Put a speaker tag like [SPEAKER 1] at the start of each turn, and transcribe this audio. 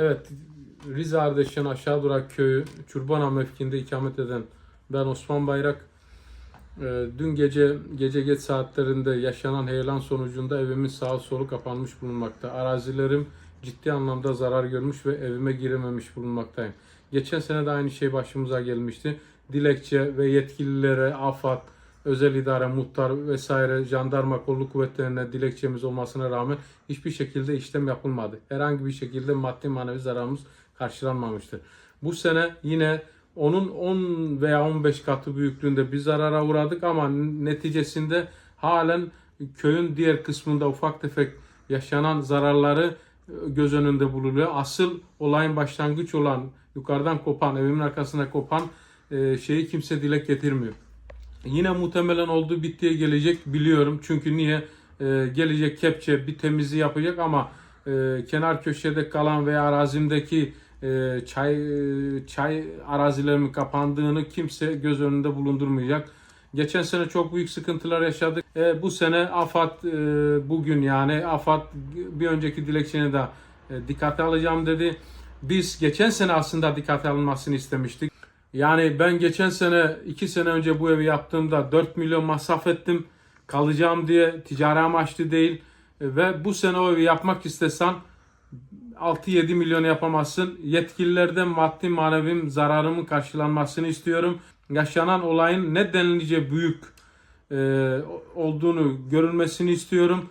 [SPEAKER 1] Evet, Rize Ardeşen Aşağı Durak Köyü Çurbana mevkiinde ikamet eden ben Osman Bayrak. Ee, Dün gece gece geç saatlerinde yaşanan heyelan sonucunda evimin sağ solu kapanmış bulunmakta. Arazilerim ciddi anlamda zarar görmüş ve evime girememiş bulunmaktayım. Geçen sene de aynı şey başımıza gelmişti. Dilekçe ve yetkililere, AFAD, özel idare, muhtar vesaire, jandarma, kolluk kuvvetlerine dilekçemiz olmasına rağmen hiçbir şekilde işlem yapılmadı. Herhangi bir şekilde maddi manevi zararımız karşılanmamıştır. Bu sene yine onun 10 veya 15 katı büyüklüğünde bir zarara uğradık ama neticesinde halen köyün diğer kısmında ufak tefek yaşanan zararları e, göz önünde bulunuyor. Asıl olayın başlangıç olan yukarıdan kopan, evimin arkasına kopan e, şeyi kimse dile getirmiyor. Yine muhtemelen olduğu bittiye gelecek biliyorum. Çünkü niye? Ee, gelecek kepçe bir temizliği yapacak ama e, kenar köşede kalan veya arazimdeki e, çay e, çay arazilerimin kapandığını kimse göz önünde bulundurmayacak. Geçen sene çok büyük sıkıntılar yaşadık. E, bu sene AFAD e, bugün yani AFAD bir önceki dilekçeni de e, dikkate alacağım dedi. Biz geçen sene aslında dikkate alınmasını istemiştik. Yani ben geçen sene, iki sene önce bu evi yaptığımda 4 milyon masraf ettim. Kalacağım diye ticari amaçlı değil. E, Ve bu sene o evi yapmak istesen 6-7 milyon yapamazsın. Yetkililerden maddi manevi zararımın karşılanmasını istiyorum. Yaşanan olayın ne denilince büyük e, olduğunu görülmesini istiyorum.